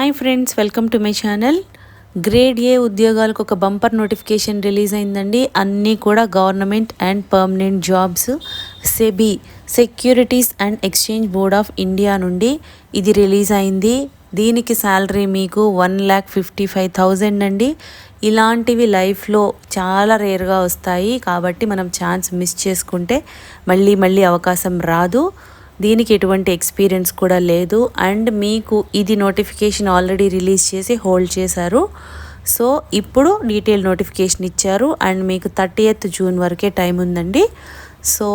Hi friends welcome to my channel grade A ఉద్యోగాలకు ఒక bumper notification release అయిందండి. అన్నీ కూడా government and permanent jobs SEBI securities and exchange board of India నుండి ఇది release అయింది. దీనికి శాలరీ మీకు one lakh fifty five thousand అండి. ఇలాంటివి లైఫ్లో చాలా రేర్గా వస్తాయి. కాబట్టి మనం ఛాన్స్ మిస్ చేసుకుంటే మళ్ళీ మళ్ళీ అవకాశం రాదు. దీనికి ఎటువంటి ఎక్స్పీరియన్స్ కూడా లేదు. అండ్ మీకు ఇది నోటిఫికేషన్ ఆల్రెడీ రిలీజ్ చేసి హోల్డ్ చేశారు. సో ఇప్పుడు డీటెయిల్ నోటిఫికేషన్ ఇచ్చారు. అండ్ మీకు థర్టీ ఎయిత్ జూన్ వరకే టైం ఉందండి. సో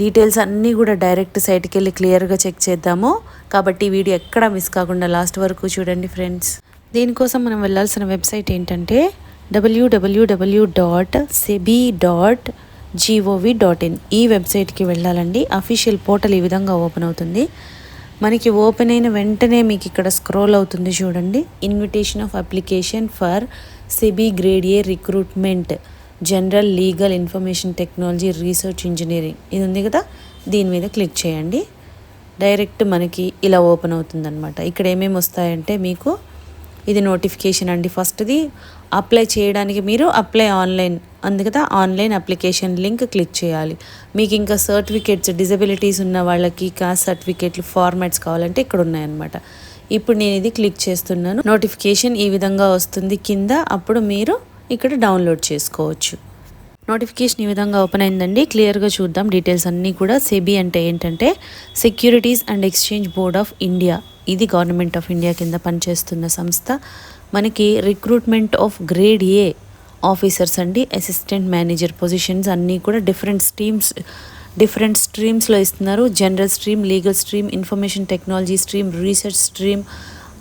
డీటెయిల్స్ అన్నీ కూడా డైరెక్ట్ సైట్కి వెళ్ళి క్లియర్గా చెక్ చేద్దాము. కాబట్టి వీడియో ఎక్కడ మిస్ కాకుండా లాస్ట్ వరకు చూడండి ఫ్రెండ్స్ దీనికోసం మనం వెళ్ళాల్సిన వెబ్సైట్ ఏంటంటే WWW dot SEBI dot G O V dot in ఈ వెబ్సైట్కి వెళ్ళాలండి. అఫీషియల్ పోర్టల్ ఈ విధంగా ఓపెన్ అవుతుంది. మనకి ఓపెన్ అయిన వెంటనే మీకు ఇక్కడ స్క్రోల్ అవుతుంది చూడండి. Invitation of application for SEBI grade A recruitment general legal information technology research engineering. ఇది ఉంది కదా? దీని మీద క్లిక్ చేయండి. డైరెక్ట్ మనకి ఇలా ఓపెన్ అవుతుందన్నమాట. ఇక్కడ ఏమేమి వస్తాయంటే మీకు ఇది నోటిఫికేషన్ అండి. ఫస్ట్ది అప్లై చేయడానికి మీరు అప్లై ఆన్లైన్ అందు ఆన్లైన్ అప్లికేషన్ లింక్ క్లిక్ చేయాలి. మీకు ఇంకా సర్టిఫికేట్స్ డిజబిలిటీస్ ఉన్న వాళ్ళకి కాస్ట్ సర్టిఫికేట్లు ఫార్మాట్స్ కావాలంటే ఇక్కడ ఉన్నాయన్నమాట. ఇప్పుడు నేను ఇది క్లిక్ చేస్తున్నాను. నోటిఫికేషన్ ఈ విధంగా వస్తుంది. కింద అప్పుడు మీరు ఇక్కడ డౌన్లోడ్ చేసుకోవచ్చు. నోటిఫికేషన్ ఈ విధంగా ఓపెన్ అయిందండి. క్లియర్గా చూద్దాం. డీటెయిల్స్ అన్నీ కూడా సెబీ అంటే ఏంటంటే securities and exchange board of India ఇది గవర్నమెంట్ ఆఫ్ ఇండియా కింద పనిచేస్తున్న సంస్థ. మనకి recruitment of grade A officers అండి అసిస్టెంట్ మేనేజర్ పొజిషన్స్ అన్నీ కూడా డిఫరెంట్ స్ట్రీమ్స్ డిఫరెంట్ స్ట్రీమ్స్లో ఇస్తున్నారు. General stream legal stream information technology stream research stream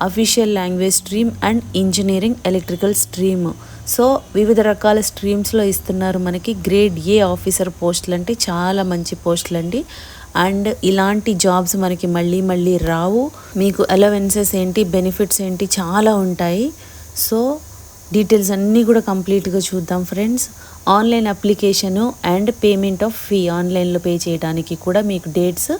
official language stream and engineering electrical stream so వివిధ రకాల స్ట్రీమ్స్లో ఇస్తున్నారు మనకి. గ్రేడ్ ఏ ఆఫీసర్ పోస్టులు అంటే చాలా మంచి పోస్టులు అండి. అండ్ ఇలాంటి జాబ్స్ మనకి మళ్ళీ మళ్ళీ రావు. మీకు అలవెన్సెస్ ఏంటి బెనిఫిట్స్ ఏంటి చాలా ఉంటాయి. సో డీటెయిల్స్ అన్నీ కూడా కంప్లీట్గా చూద్దాం friends. Online application and payment of fee ఆన్లైన్లో పే చేయడానికి కూడా మీకు డేట్స్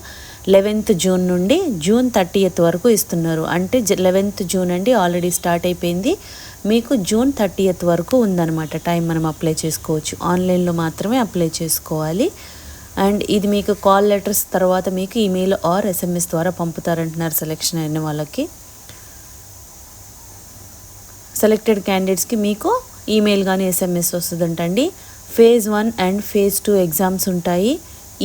లెవెన్త్ జూన్ నుండి జూన్ థర్టీయత్ వరకు ఇస్తున్నారు. అంటే లెవెన్త్ జూన్ అండి ఆల్రెడీ స్టార్ట్ అయిపోయింది. మీకు జూన్ థర్టీయత్ వరకు ఉందన్నమాట టైం మనం అప్లై చేసుకోవచ్చు. ఆన్లైన్లో మాత్రమే అప్లై చేసుకోవాలి. అండ్ ఇది మీకు కాల్ లెటర్స్ తర్వాత మీకు ఈమెయిల్ ఆర్ ఎస్ఎంఎస్ ద్వారా పంపుతారంటున్నారు సెలెక్షన్ అయిన వాళ్ళకి. సెలెక్టెడ్ క్యాండిడేట్స్కి మీకు ఈమెయిల్ కానీ SMS వస్తుందంటండి. Phase one and phase two exams ఉంటాయి.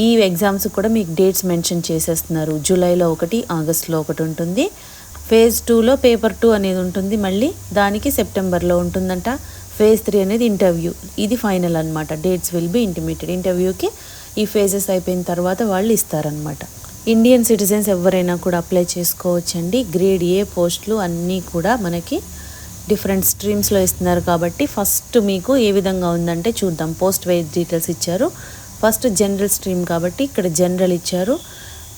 ఈ ఎగ్జామ్స్ కూడా మీకు డేట్స్ మెన్షన్ చేసేస్తున్నారు. జూలైలో ఒకటి ఆగస్ట్లో ఒకటి ఉంటుంది. ఫేజ్ టూలో పేపర్ టూ అనేది ఉంటుంది. మళ్ళీ దానికి సెప్టెంబర్లో ఉంటుందంట. ఫేజ్ త్రీ అనేది ఇంటర్వ్యూ. ఇది ఫైనల్ అనమాట డేట్స్ విల్ బి ఇంటిమేటెడ్. ఇంటర్వ్యూకి ఈ ఫేజెస్ అయిపోయిన తర్వాత వాళ్ళు ఇస్తారనమాట ఇండియన్ సిటిజన్స్ ఎవరైనా కూడా అప్లై చేసుకోవచ్చండి. గ్రేడ్ ఏ పోస్టులు అన్నీ కూడా మనకి డిఫరెంట్ స్ట్రీమ్స్లో ఇస్తున్నారు కాబట్టి ఫస్ట్ మీకు ఏ విధంగా ఉందంటే చూద్దాం. పోస్ట్ వైజ్ డీటెయిల్స్ ఇచ్చారు. ఫస్ట్ జనరల్ స్ట్రీమ్ కాబట్టి ఇక్కడ జనరల్ ఇచ్చారు.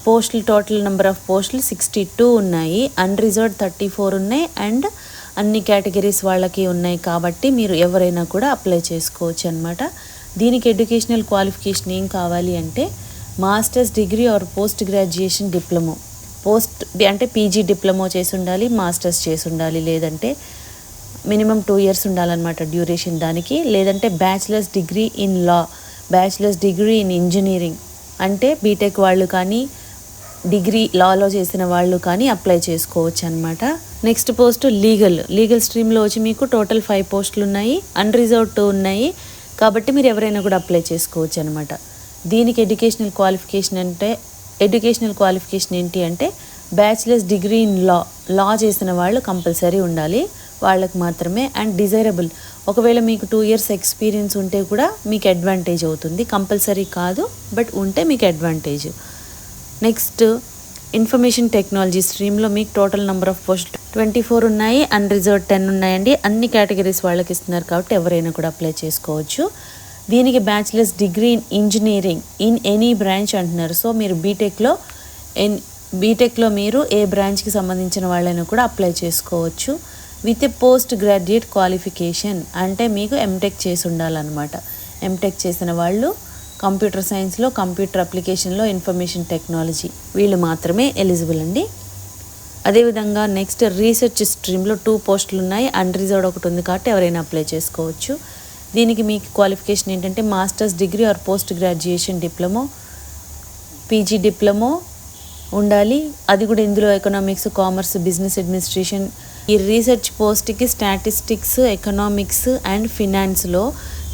పోస్టులు టోటల్ నెంబర్ ఆఫ్ పోస్టులు సిక్స్టీ టూ ఉన్నాయి. అన్రిజర్వ్డ్ థర్టీ ఫోర్ ఉన్నాయి. అండ్ అన్ని కేటగిరీస్ వాళ్ళకి ఉన్నాయి కాబట్టి మీరు ఎవరైనా కూడా అప్లై చేసుకోవచ్చు అనమాట దీనికి ఎడ్యుకేషనల్ క్వాలిఫికేషన్ ఏం కావాలి అంటే masters degree or post graduation diploma. Post అంటే పీజీ డిప్లొమో చేసి ఉండాలి మాస్టర్స్ చేసి ఉండాలి లేదంటే మినిమం టూ ఇయర్స్ ఉండాలన్నమాట డ్యూరేషన్ దానికి లేదంటే bachelors degree in law bachelors degree in engineering. అంటే బీటెక్ వాళ్ళు కానీ డిగ్రీ లాలో చేసిన వాళ్ళు కానీ అప్లై చేసుకోవచ్చు అనమాట నెక్స్ట్ పోస్ట్ లీగల్. లీగల్ స్ట్రీమ్లో వచ్చి మీకు టోటల్ ఫైవ్ పోస్టులు ఉన్నాయి అన్రిజర్వ్డ్ టూ ఉన్నాయి. కాబట్టి మీరు ఎవరైనా కూడా అప్లై చేసుకోవచ్చు అనమాట దీనికి ఎడ్యుకేషనల్ క్వాలిఫికేషన్ అంటే ఎడ్యుకేషనల్ క్వాలిఫికేషన్ ఏంటి అంటే bachelors degree in law law చేసిన వాళ్ళు కంపల్సరీ ఉండాలి. వాళ్ళకి మాత్రమే అండ్ డిజైరబుల్ ఒకవేళ మీకు టూ ఇయర్స్ ఎక్స్పీరియన్స్ ఉంటే కూడా మీకు అడ్వాంటేజ్ అవుతుంది. కంపల్సరీ కాదు బట్ ఉంటే మీకు అడ్వాంటేజ్ నెక్స్ట్ ఇన్ఫర్మేషన్ టెక్నాలజీ స్ట్రీమ్లో మీకు total number of post twenty four ఉన్నాయి అన్రిజర్వ్ టెన్ ఉన్నాయండి. అన్ని కేటగిరీస్ వాళ్ళకి ఇస్తున్నారు కాబట్టి ఎవరైనా కూడా అప్లై చేసుకోవచ్చు. దీనికి bachelors degree in engineering in any branch అంటున్నారు. సో మీరు బీటెక్లో ఎన్ బీటెక్లో మీరు ఏ బ్రాంచ్కి సంబంధించిన వాళ్ళైనా కూడా అప్లై చేసుకోవచ్చు. With a post graduate qualification అంటే మీకు ఎంటెక్ చేసి ఉండాలన్నమాట. ఎంటెక్ చేసిన వాళ్ళు కంప్యూటర్ సైన్స్లో కంప్యూటర్ అప్లికేషన్లో ఇన్ఫర్మేషన్ టెక్నాలజీ. వీళ్ళు మాత్రమే ఎలిజిబుల్ అండి. అదేవిధంగా నెక్స్ట్ రీసెర్చ్ స్ట్రీమ్లో టూ పోస్టులు ఉన్నాయి అన్రిజర్వ్డ్ ఒకటి ఉంది కాబట్టి ఎవరైనా అప్లై చేసుకోవచ్చు. దీనికి మీకు క్వాలిఫికేషన్ ఏంటంటే masters degree or post graduation diploma PG diploma ఉండాలి. అది కూడా ఇందులో ఎకనామిక్స్ కామర్స్ బిజినెస్ అడ్మినిస్ట్రేషన్. ఈ రీసెర్చ్ పోస్ట్కి స్టాటిస్టిక్స్ ఎకనామిక్స్ అండ్ ఫినాన్స్లో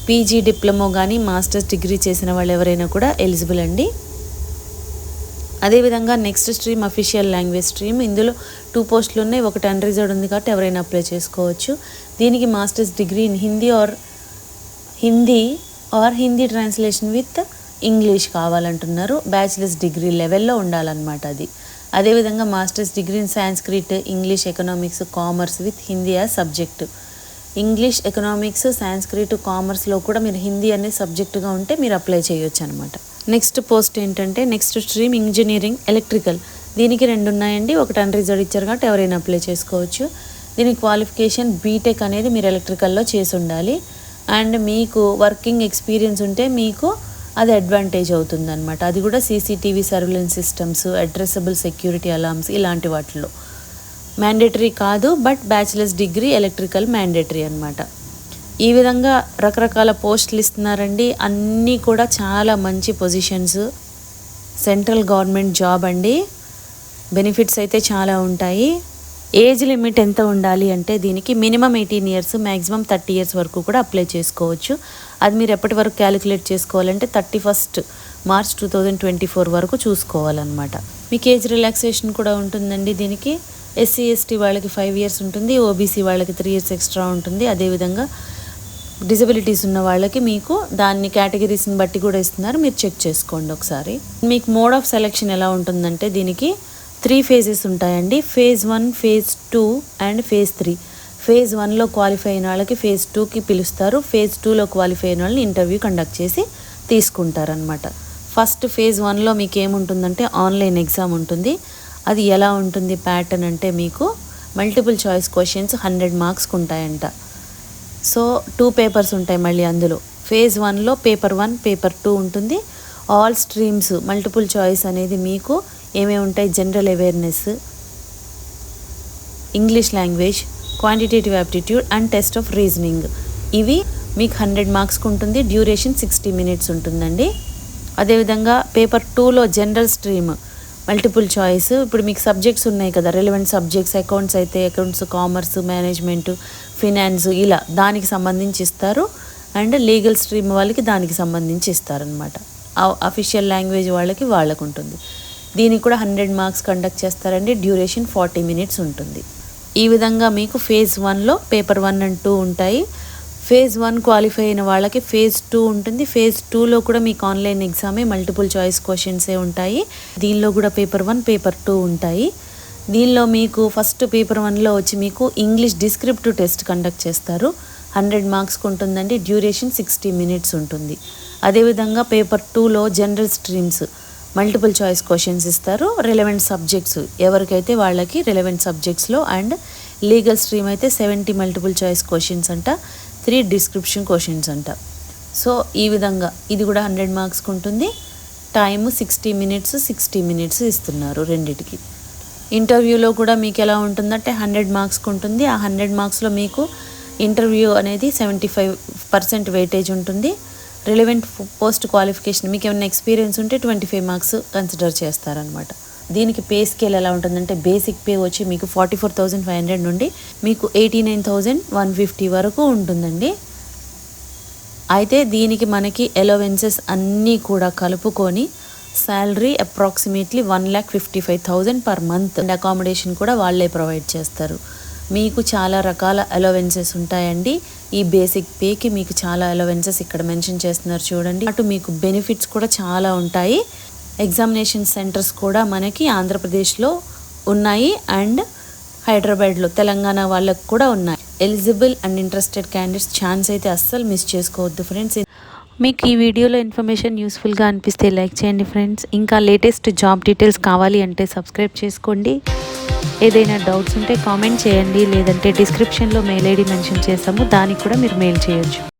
పీజీ డిప్లొమో కానీ మాస్టర్స్ డిగ్రీ చేసిన వాళ్ళు ఎవరైనా కూడా ఎలిజిబుల్ అండి. అదేవిధంగా next stream official language stream ఇందులో టూ పోస్టులు ఉన్నాయి. ఒకటి అన్రిజర్వ్డ్ ఉంది కాబట్టి ఎవరైనా అప్లై చేసుకోవచ్చు. దీనికి masters degree in Hindi or Hindi or Hindi translation with English కావాలంటున్నారు. బ్యాచిలర్స్ డిగ్రీ లెవెల్లో ఉండాలన్నమాట అది. అదేవిధంగా masters degree in Sanskrit English economics commerce with Hindi as subject. English economics Sanskrit కామర్స్లో కూడా మీరు హిందీ అనే సబ్జెక్టుగా ఉంటే మీరు అప్లై చేయొచ్చు అనమాట నెక్స్ట్ పోస్ట్ ఏంటంటే నెక్స్ట్ స్ట్రీమ్ ఇంజనీరింగ్ ఎలక్ట్రికల్ దీనికి రెండు ఉన్నాయండి. ఒకటి అన్రిజర్వ్ ఇచ్చారు కాబట్టి ఎవరైనా అప్లై చేసుకోవచ్చు. దీని క్వాలిఫికేషన్ బీటెక్ అనేది మీరు ఎలక్ట్రికల్లో చేసి ఉండాలి. అండ్ మీకు వర్కింగ్ ఎక్స్పీరియన్స్ ఉంటే మీకు అది అడ్వాంటేజ్ అవుతుంది అనమాట అది కూడా CCTV surveillance systems addressable security alarms ఇలాంటి వాటిలో మ్యాండేటరీ కాదు but bachelors degree electrical mandatory అనమాట ఈ విధంగా రకరకాల పోస్టులు ఇస్తున్నారండి. అన్నీ కూడా చాలా మంచి పొజిషన్స్. సెంట్రల్ గవర్నమెంట్ జాబ్ అండి. బెనిఫిట్స్ అయితే చాలా ఉంటాయి. ఏజ్ లిమిట్ ఎంత ఉండాలి అంటే దీనికి minimum eighteen years maximum thirty years వరకు కూడా అప్లై చేసుకోవచ్చు. అది మీరు ఎప్పటి వరకు క్యాలిక్యులేట్ చేసుకోవాలంటే thirty first March two thousand twenty four వరకు చూసుకోవాలన్నమాట. మీకు ఏజ్ రిలాక్సేషన్ కూడా ఉంటుందండి దీనికి. ఎస్సీ ఎస్టీ వాళ్ళకి ఫైవ్ ఇయర్స్ ఉంటుంది ఓబీసీ వాళ్ళకి త్రీ ఇయర్స్ ఎక్స్ట్రా ఉంటుంది. అదేవిధంగా డిజబిలిటీస్ ఉన్న వాళ్ళకి మీకు దాన్ని కేటగిరీస్ని బట్టి కూడా ఇస్తున్నారు. మీరు చెక్ చేసుకోండి ఒకసారి. మీకు మోడ్ ఆఫ్ సెలెక్షన్ ఎలా ఉంటుందంటే దీనికి త్రీ ఫేజెస్ ఉంటాయండి. Phase one phase two and phase three phase వన్లో క్వాలిఫై అయిన వాళ్ళకి ఫేజ్ టూకి పిలుస్తారు. ఫేజ్ టూలో క్వాలిఫై అయిన వాళ్ళని ఇంటర్వ్యూ కండక్ట్ చేసి తీసుకుంటారనమాట ఫస్ట్ ఫేజ్ వన్లో మీకు ఏముంటుందంటే ఆన్లైన్ ఎగ్జామ్ ఉంటుంది. అది ఎలా ఉంటుంది ప్యాటర్న్ అంటే మీకు మల్టిపుల్ చాయిస్ క్వశ్చన్స్ హండ్రెడ్ మార్క్స్కి ఉంటాయంట. సో టూ పేపర్స్ ఉంటాయి మళ్ళీ అందులో. ఫేజ్ వన్లో పేపర్ వన్ పేపర్ టూ ఉంటుంది. ఆల్ స్ట్రీమ్స్ మల్టిపుల్ చాయిస్ అనేది మీకు ఏమేమి ఉంటాయి? General awareness English language quantitative aptitude and test of reasoning ఇవి మీకు హండ్రెడ్ మార్క్స్కి ఉంటుంది. డ్యూరేషన్ సిక్స్టీ మినిట్స్ ఉంటుందండి. అదేవిధంగా పేపర్ టూలో జనరల్ స్ట్రీమ్ మల్టిపుల్ చాయిస్. ఇప్పుడు మీకు సబ్జెక్ట్స్ ఉన్నాయి కదా రెలవెంట్ సబ్జెక్ట్స్ అకౌంట్స్ అయితే అకౌంట్స్ కామర్స్ మేనేజ్మెంట్ ఫినాన్స్ ఇలా దానికి సంబంధించి ఇస్తారు. అండ్ లీగల్ స్ట్రీమ్ వాళ్ళకి దానికి సంబంధించి ఇస్తారనమాట అఫీషియల్ లాంగ్వేజ్ వాళ్ళకి వాళ్ళకు ఉంటుంది. దీనికి కూడా హండ్రెడ్ మార్క్స్ కండక్ట్ చేస్తారండి. డ్యూరేషన్ ఫార్టీ మినిట్స్ ఉంటుంది. ఈ విధంగా మీకు ఫేజ్ వన్లో పేపర్ వన్ అండ్ టూ ఉంటాయి. ఫేజ్ వన్ క్వాలిఫై అయిన వాళ్ళకి ఫేజ్ టూ ఉంటుంది. ఫేజ్ టూలో కూడా మీకు ఆన్లైన్ ఎగ్జామే మల్టిపుల్ చాయిస్ క్వశ్చన్సే ఉంటాయి. దీనిలో కూడా పేపర్ వన్ పేపర్ టూ ఉంటాయి. దీనిలో మీకు ఫస్ట్ పేపర్ వన్లో వచ్చి మీకు ఇంగ్లీష్ డిస్క్రిప్టివ్ టెస్ట్ కండక్ట్ చేస్తారు. హండ్రెడ్ మార్క్స్కి ఉంటుందండి. డ్యూరేషన్ సిక్స్టీ మినిట్స్ ఉంటుంది. అదేవిధంగా పేపర్ టూలో general streams multiple choice questions ఇస్తారు. రిలవెంట్ సబ్జెక్ట్స్ ఎవరికైతే వాళ్ళకి రిలవెంట్ సబ్జెక్ట్స్లో అండ్ లీగల్ స్ట్రీమ్ అయితే సెవెంటీ మల్టిపుల్ చాయిస్ క్వశ్చన్స్ అంట. త్రీ డిస్క్రిప్షన్ క్వశ్చన్స్ అంట. సో ఈ విధంగా ఇది కూడా హండ్రెడ్ మార్క్స్కి ఉంటుంది. Time sixty minutes sixty minutes ఇస్తున్నారు రెండిటికి. ఇంటర్వ్యూలో కూడా మీకు ఎలా ఉంటుందంటే హండ్రెడ్ మార్క్స్కి ఉంటుంది. ఆ హండ్రెడ్ మార్క్స్లో మీకు ఇంటర్వ్యూ అనేది సెవెంటీ ఫైవ్ పర్సెంట్ వెయిటేజ్ ఉంటుంది. రిలవెంట్ పోస్ట్ క్వాలిఫికేషన్ మీకు ఏమైనా ఎక్స్పీరియన్స్ ఉంటే ట్వంటీ ఫైవ్ మార్క్స్ కన్సిడర్ చేస్తారనమాట దీనికి పే స్కేల్ ఎలా ఉంటుందంటే బేసిక్ పే వచ్చి మీకు forty four thousand five hundred నుండి మీకు eighty nine thousand one fifty వరకు ఉంటుందండి. అయితే దీనికి మనకి ఎలవెన్సెస్ అన్నీ కూడా కలుపుకొని salary approximately one lakh fifty five thousand per month and accommodation కూడా వాళ్ళే ప్రొవైడ్ చేస్తారు. మీకు చాలా రకాల అలవెన్సెస్ ఉంటాయండి. ఈ బేసిక్ పేకి మీకు చాలా అలవెన్సెస్ ఇక్కడ మెన్షన్ చేస్తున్నారు చూడండి. అటు మీకు బెనిఫిట్స్ కూడా చాలా ఉంటాయి. ఎగ్జామినేషన్ సెంటర్స్ కూడా మనకి ఆంధ్రప్రదేశ్లో ఉన్నాయి అండ్ హైదరాబాద్లో తెలంగాణ వాళ్ళకు కూడా ఉన్నాయి. Eligible and interested candidates chance అయితే అస్సలు మిస్ చేసుకోవద్దు ఫ్రెండ్స్ మీకు ఈ వీడియోలో ఇన్ఫర్మేషన్ యూస్ఫుల్గా అనిపిస్తే లైక్ చేయండి ఫ్రెండ్స్ ఇంకా లేటెస్ట్ జాబ్ డీటెయిల్స్ కావాలి అంటే సబ్స్క్రైబ్ చేసుకోండి. ఏదైనా డౌట్స్ ఉంటే కామెంట్ చేయండి. లేదంటే డిస్క్రిప్షన్లో మెయిల్ ఐడి మెన్షన్ చేస్తాము. దానికి కూడా మీరు మెయిల్ చేయొచ్చు.